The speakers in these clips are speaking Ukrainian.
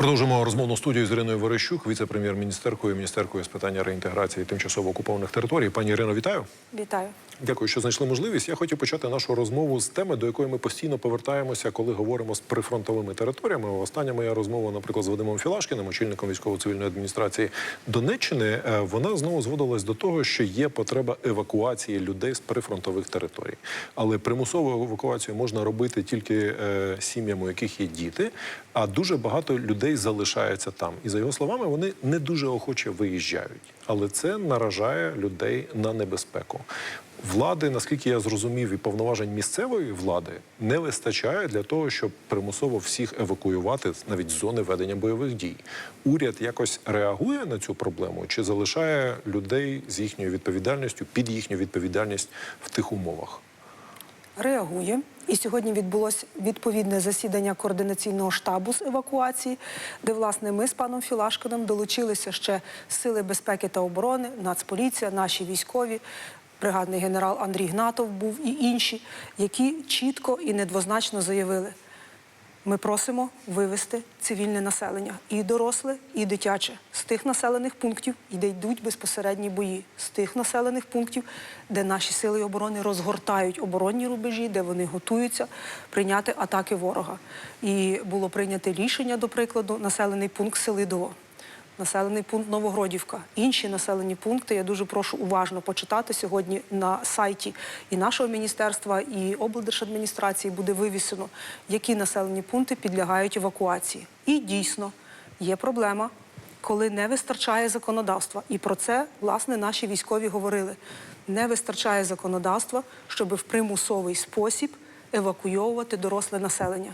Продовжимо розмовну студію з Іриною Верещук, віце-прем'єр-міністеркою, міністеркою з питання реінтеграції тимчасово окупованих територій. Пані Ірино, вітаю. Вітаю. Дякую, що знайшли можливість. Я хотів почати нашу розмову з теми, до якої ми постійно повертаємося, коли говоримо з прифронтовими територіями. Остання моя розмова, наприклад, з Вадимом Філашкіним, очільником військово-цивільної адміністрації Донеччини, е, вона знову зводилась до того, що є потреба евакуації людей з прифронтових територій. Але примусову евакуацію можна робити тільки е, сім'ям, у яких є діти, а дуже багато людей залишається там. І за його словами, вони не дуже охоче виїжджають, але це наражає людей на небезпеку. Влади, наскільки я зрозумів, і повноважень місцевої влади не вистачає для того, щоб примусово всіх евакуювати навіть з зони ведення бойових дій. Уряд якось реагує на цю проблему чи залишає людей з їхньою відповідальністю під їхню відповідальність в тих умовах? Реагує. І сьогодні відбулось відповідне засідання координаційного штабу з евакуації, де власне ми з паном Філашкиным долучилися ще сили безпеки та оборони, Нацполіція, наші військові. Бригадний генерал Андрій Гнатов був і інші, які чітко і недвозначно заявили: ми просимо вивести цивільне населення і доросле, і дитяче з тих населених пунктів, де йдуть безпосередні бої, з тих населених пунктів, де наші сили оборони розгортають оборонні рубежі, де вони готуються прийняти атаки ворога. І було прийнято рішення, до прикладу, населений пункт Селидово. Населений пункт Новогродівка. Інші населені пункти я дуже прошу уважно почитати сьогодні на сайті і нашого міністерства, і облдержадміністрації буде вивісено, які населені пункти підлягають евакуації. І дійсно є проблема, коли не вистачає законодавства. І про це власне наші військові говорили. Не вистачає законодавства, щоб в примусовий спосіб евакуйовувати доросле населення.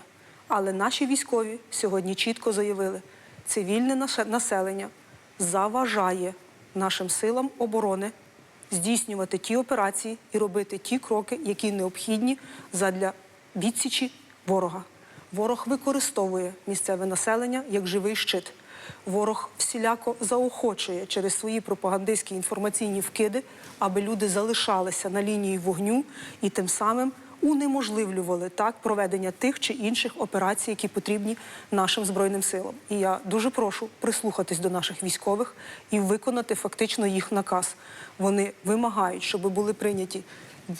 Але наші військові сьогодні чітко заявили, цивільне населення заважає нашим силам оборони здійснювати ті операції і робити ті кроки, які необхідні задля відсічі ворога. Ворог використовує місцеве населення як живий щит. Ворог всіляко заохочує через свої пропагандистські інформаційні вкиди, аби люди залишалися на лінії вогню і тим самим унеможливлювали так проведення тих чи інших операцій, які потрібні нашим збройним силам. І я дуже прошу прислухатись до наших військових і виконати фактично їх наказ. Вони вимагають, щоб були прийняті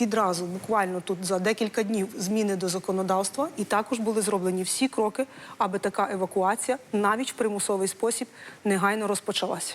відразу, буквально тут за декілька днів, зміни до законодавства, і також були зроблені всі кроки, аби така евакуація навіть в примусовий спосіб негайно розпочалася.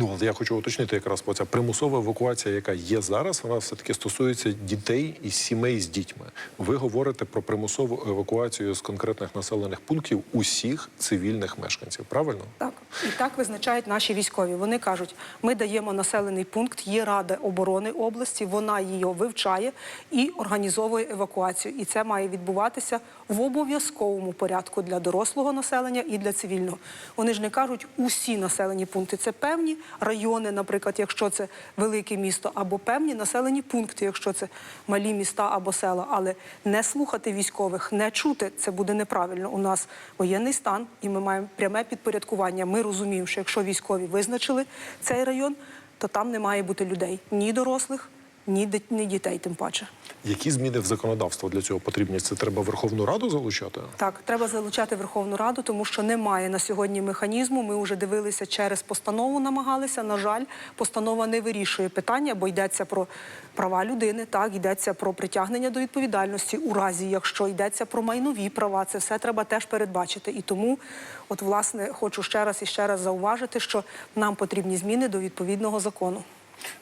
Ну, але я хочу уточнити якраз про ця примусова евакуація, яка є зараз, вона все-таки стосується дітей і сімей з дітьми. Ви говорите про примусову евакуацію з конкретних населених пунктів усіх цивільних мешканців, правильно? Так і так визначають наші військові. Вони кажуть, ми даємо населений пункт, є рада оборони області, вона її вивчає і організовує евакуацію. І це має відбуватися в обов'язковому порядку для дорослого населення і для цивільного. Вони ж не кажуть усі населені пункти. Це певні райони, наприклад, якщо це велике місто, або певні населені пункти, якщо це малі міста або села. Але не слухати військових, не чути це буде неправильно. У нас воєнний стан, і ми маємо пряме підпорядкування. Ми розуміємо, що якщо військові визначили цей район, то там не має бути людей ні дорослих, ні, ні дітей, тим паче. Які зміни в законодавство для цього потрібні? Це треба Верховну Раду залучати? Так, треба залучати Верховну Раду, тому що немає на сьогодні механізму. Ми вже дивилися через постанову, намагалися. На жаль, постанова не вирішує питання, бо йдеться про права людини, так йдеться про притягнення до відповідальності у разі, якщо йдеться про майнові права. Це все треба теж передбачити. І тому, от власне, хочу ще раз і ще раз зауважити, що нам потрібні зміни до відповідного закону.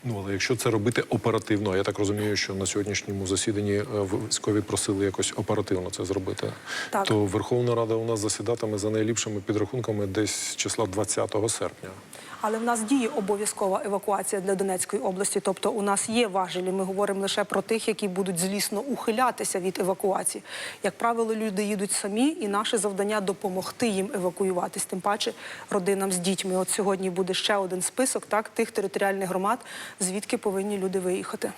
Ну але якщо це робити оперативно, я так розумію, що на сьогоднішньому засіданні е, військові просили якось оперативно це зробити, Так. то Верховна Рада у нас засідатиме за найліпшими підрахунками десь числа 20 серпня. Але в нас діє обов'язкова евакуація для Донецької області. Тобто у нас є важелі. Ми говоримо лише про тих, які будуть злісно ухилятися від евакуації. Як правило, люди їдуть самі, і наше завдання допомогти їм евакуюватись. Тим паче родинам з дітьми. От сьогодні буде ще один список так тих територіальних громад, звідки повинні люди виїхати.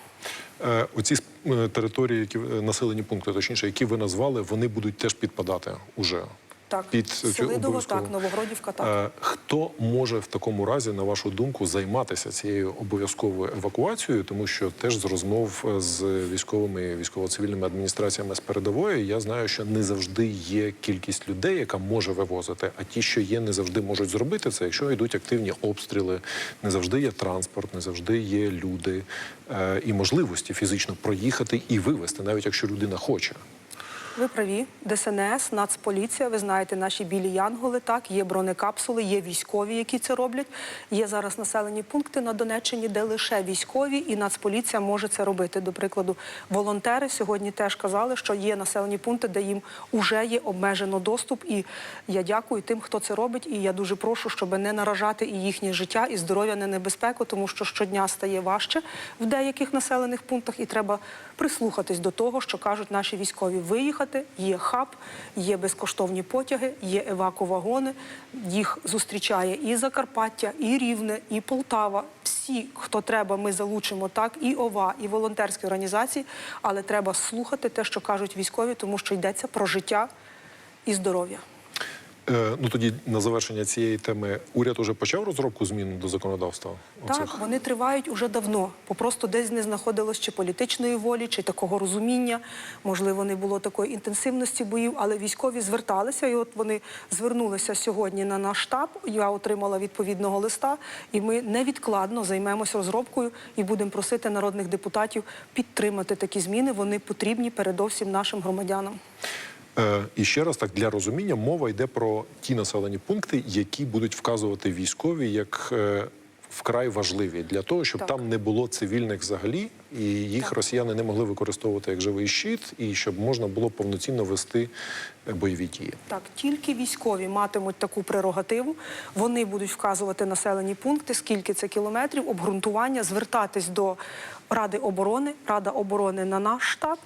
Е, Оці е, території, які е, населені пункти, точніше, які ви назвали, вони будуть теж підпадати уже Так, під Селидово, так, Новогродівка, так. Е, Хто може в такому разі, на вашу думку, займатися цією обов'язковою евакуацією? Тому що теж з розмов з військовими військово-цивільними адміністраціями з передової я знаю, що не завжди є кількість людей, яка може вивозити. А ті, що є, не завжди можуть зробити це. Якщо йдуть активні обстріли, не завжди є транспорт, не завжди є люди е, і можливості фізично проїхати і вивезти, навіть якщо людина хоче. Ви праві, ДСНС, Нацполіція, ви знаєте, наші білі янголи, так, є бронекапсули, є військові, які це роблять. Є зараз населені пункти на Донеччині, де лише військові і Нацполіція може це робити. До прикладу, волонтери сьогодні теж казали, що є населені пункти, де їм вже є обмежено доступ. І я дякую тим, хто це робить. І я дуже прошу, щоб не наражати і їхнє життя, і здоров'я на небезпеку, тому що щодня стає важче в деяких населених пунктах, і треба прислухатись до того, що кажуть наші військові. Виїхати, є хаб, є безкоштовні потяги, є евакувагони. Їх зустрічає і Закарпаття, і Рівне, і Полтава. Всі, хто треба, ми залучимо так, і ОВА, і волонтерські організації, але треба слухати те, що кажуть військові, тому що йдеться про життя і здоров'я. Е, ну тоді на завершення цієї теми уряд уже почав розробку змін до законодавства. Так, вони тривають уже давно. Попросту десь не знаходилось чи політичної волі, чи такого розуміння. Можливо, не було такої інтенсивності боїв, але військові зверталися, і от вони звернулися сьогодні на наш штаб. Я отримала відповідного листа, і ми невідкладно займемося розробкою і будемо просити народних депутатів підтримати такі зміни. Вони потрібні передовсім нашим громадянам. Е, і ще раз так для розуміння мова йде про ті населені пункти, які будуть вказувати військові як е, вкрай важливі для того, щоб Так. там не було цивільних взагалі, і їх Так. росіяни не могли використовувати як живий щит, і щоб можна було повноцінно вести е, бойові дії. Так, тільки військові матимуть таку прерогативу. Вони будуть вказувати населені пункти, скільки це кілометрів, обґрунтування, звертатись до Ради оборони. Рада оборони на наш штаб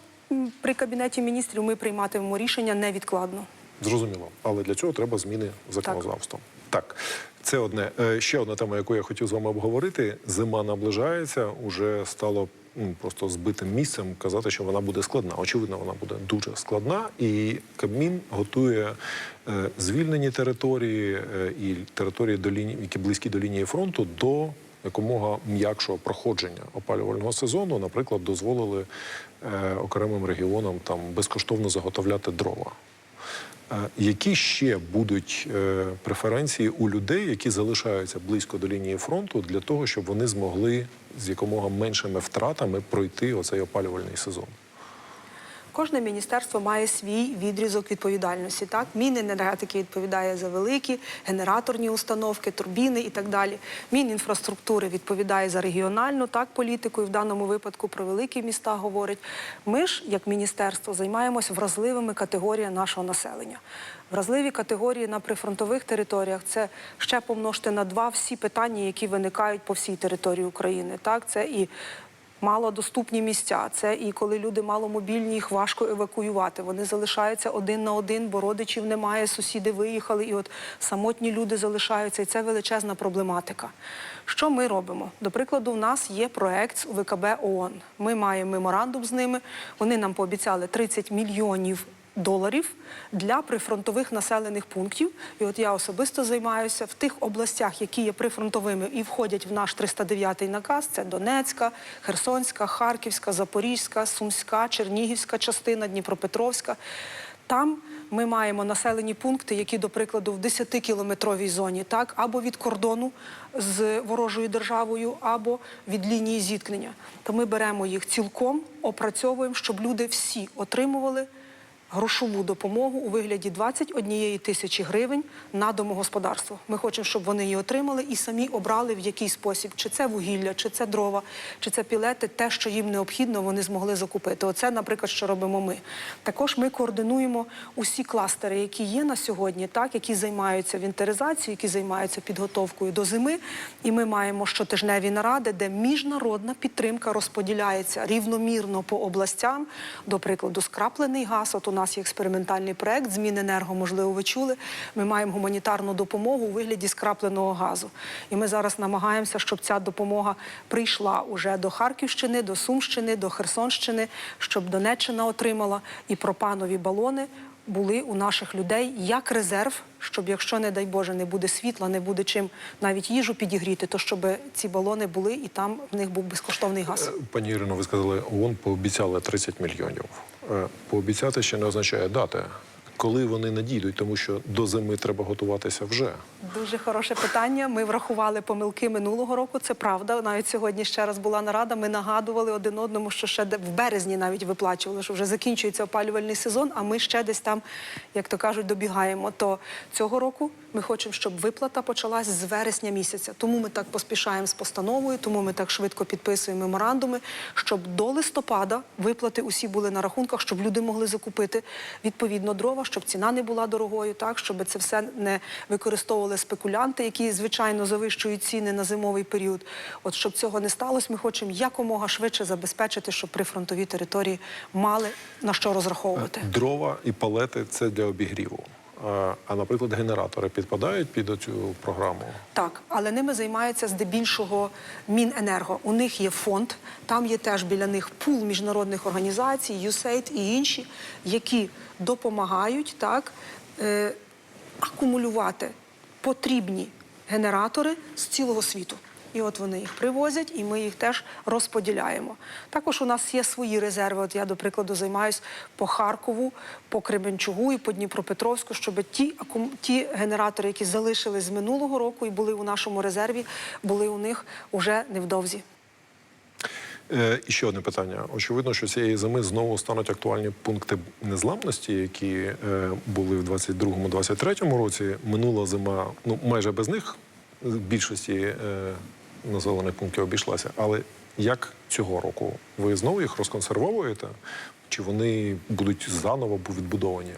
при кабінеті міністрів. Ми прийматимемо рішення невідкладно. Зрозуміло, але для цього треба зміни законодавства. Так, це одне. Е, Ще одна тема, яку я хотів з вами обговорити. Зима наближається. Уже стало просто збитим місцем казати, що вона буде складна. Очевидно, вона буде дуже складна, і Кабмін готує е, звільнені території е, і території до лінії, які близькі до лінії фронту, до якомога м'якшого проходження опалювального сезону. Наприклад, дозволили е, окремим регіонам там безкоштовно заготовляти дрова. Е, Які ще будуть е, преференції у людей, які залишаються близько до лінії фронту, для того, щоб вони змогли з якомога меншими втратами пройти оцей опалювальний сезон? Кожне міністерство має свій відрізок відповідальності. Так, Міненергетики відповідає за великі генераторні установки, турбіни і так далі. Мінінфраструктури відповідає за регіональну так політику, і в даному випадку про великі міста говорить. Ми ж, як міністерство, займаємось вразливими категоріями нашого населення. Вразливі категорії на прифронтових територіях це ще помножте на два всі питання, які виникають по всій території України. Так, це і малодоступні місця. Це і коли люди маломобільні, їх важко евакуювати. Вони залишаються один на один, бо родичів немає, сусіди виїхали, і от самотні люди залишаються. І це величезна проблематика. Що ми робимо? До прикладу, в нас є проект з УВКБ ООН. Ми маємо меморандум з ними. Вони нам пообіцяли 30 мільйонів доларів для прифронтових населених пунктів. І от я особисто займаюся в тих областях, які є прифронтовими і входять в наш 309 наказ. Це Донецька, Херсонська, Харківська, Запорізька, Сумська, Чернігівська частина, Дніпропетровська. Там ми маємо населені пункти, які, до прикладу, в 10-кілометровій зоні, так, або від кордону з ворожою державою, або від лінії зіткнення. То ми беремо їх цілком, опрацьовуємо, щоб люди всі отримували грошову допомогу у вигляді 21 тисячі гривень на домогосподарство. Ми хочемо, щоб вони її отримали і самі обрали в який спосіб, чи це вугілля, чи це дрова, чи це пілети, те, що їм необхідно, вони змогли закупити. Оце, наприклад, що робимо ми. Також ми координуємо усі кластери, які є на сьогодні, так які займаються вінтеризацією, які займаються підготовкою до зими. І ми маємо щотижневі наради, де міжнародна підтримка розподіляється рівномірно по областям. До прикладу, скраплений газ. От у нас є експериментальний проект змін енерго, можливо, ви чули. Ми маємо гуманітарну допомогу у вигляді скрапленого газу. І ми зараз намагаємося, щоб ця допомога прийшла уже до Харківщини, до Сумщини, до Херсонщини, щоб Донеччина отримала і пропанові балони. Були у наших людей як резерв, щоб якщо, не дай Боже, не буде світла, не буде чим навіть їжу підігріти, то щоб ці балони були і там в них був безкоштовний газ. Е, Пані Ірино, ви сказали, ООН пообіцяли 30 мільйонів. Е, Пообіцяти ще не означає дати. Коли вони надійдуть, тому що до зими треба готуватися вже. Дуже хороше питання. Ми врахували помилки минулого року. Це правда. Навіть сьогодні ще раз була нарада. Ми нагадували один одному, що ще в березні навіть виплачували, що вже закінчується опалювальний сезон. А ми ще десь там, як то кажуть, добігаємо. То цього року ми хочемо, щоб виплата почалась з вересня місяця. Тому ми так поспішаємо з постановою, тому ми так швидко підписуємо меморандуми, щоб до листопада виплати усі були на рахунках, щоб люди могли закупити відповідно дрова, щоб ціна не була дорогою, так щоб це все не використовували спекулянти, які звичайно завищують ціни на зимовий період. От щоб цього не сталося, ми хочемо якомога швидше забезпечити, щоб прифронтові території мали на що розраховувати. Дрова і палети це для обігріву. А, наприклад, генератори підпадають під цю програму. Так, але ними займається здебільшого Міненерго. У них є фонд, там є теж біля них пул міжнародних організацій, USAID і інші, які допомагають так, е, акумулювати потрібні генератори з цілого світу. І от вони їх привозять, і ми їх теж розподіляємо. Також у нас є свої резерви. От я, до прикладу, займаюсь по Харкову, по Кременчугу і по Дніпропетровську, щоб ті, ті генератори, які залишились з минулого року і були у нашому резерві, були у них уже невдовзі. Е, І ще одне питання. Очевидно, що цієї зими знову стануть актуальні пункти незламності, які е, були в 22-23 році. Минула зима, ну майже без них в більшості е, населених пунктів обійшлася. Але як цього року? Ви знову їх розконсервовуєте? Чи вони будуть заново відбудовані?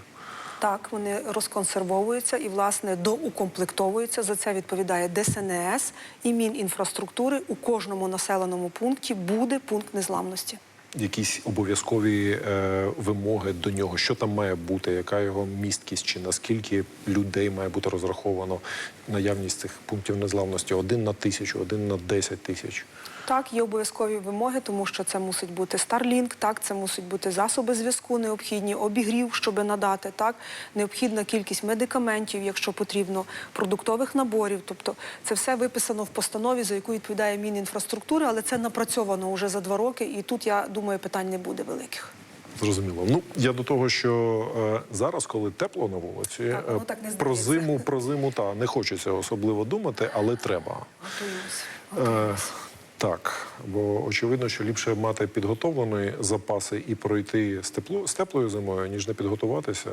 Так, вони розконсервовуються і, власне, доукомплектовуються. За це відповідає ДСНС і Мінінфраструктури. У кожному населеному пункті буде пункт незламності. Якісь обов'язкові е, вимоги до нього, що там має бути, яка його місткість, чи наскільки людей має бути розраховано наявність цих пунктів незламності? Один на тисячу, один на десять тисяч. Так, є обов'язкові вимоги, тому що це мусить бути Starlink, так, це мусить бути засоби зв'язку необхідні, обігрів, щоб надати, так, необхідна кількість медикаментів, якщо потрібно, продуктових наборів. Тобто це все виписано в постанові, за яку відповідає Мінінфраструктури, але це напрацьовано вже за два роки, і тут, я думаю, питань не буде великих. Зрозуміло. Ну я до того, що е, зараз, коли тепло на вулиці, Так, е, так не про зиму, про зиму та не хочеться особливо думати, але треба. Готуємося. Е, так, бо очевидно, що ліпше мати підготовлені запаси і пройти з, тепло, з теплою зимою, ніж не підготуватися,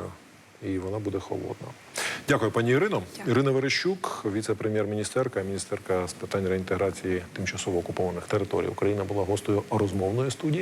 і вона буде холодна. Дякую, пані Ірино. Дякую. Ірина Верещук, віце-прем'єр-міністерка, міністерка з питань реінтеграції тимчасово окупованих територій. Україна була гостею розмовної студії.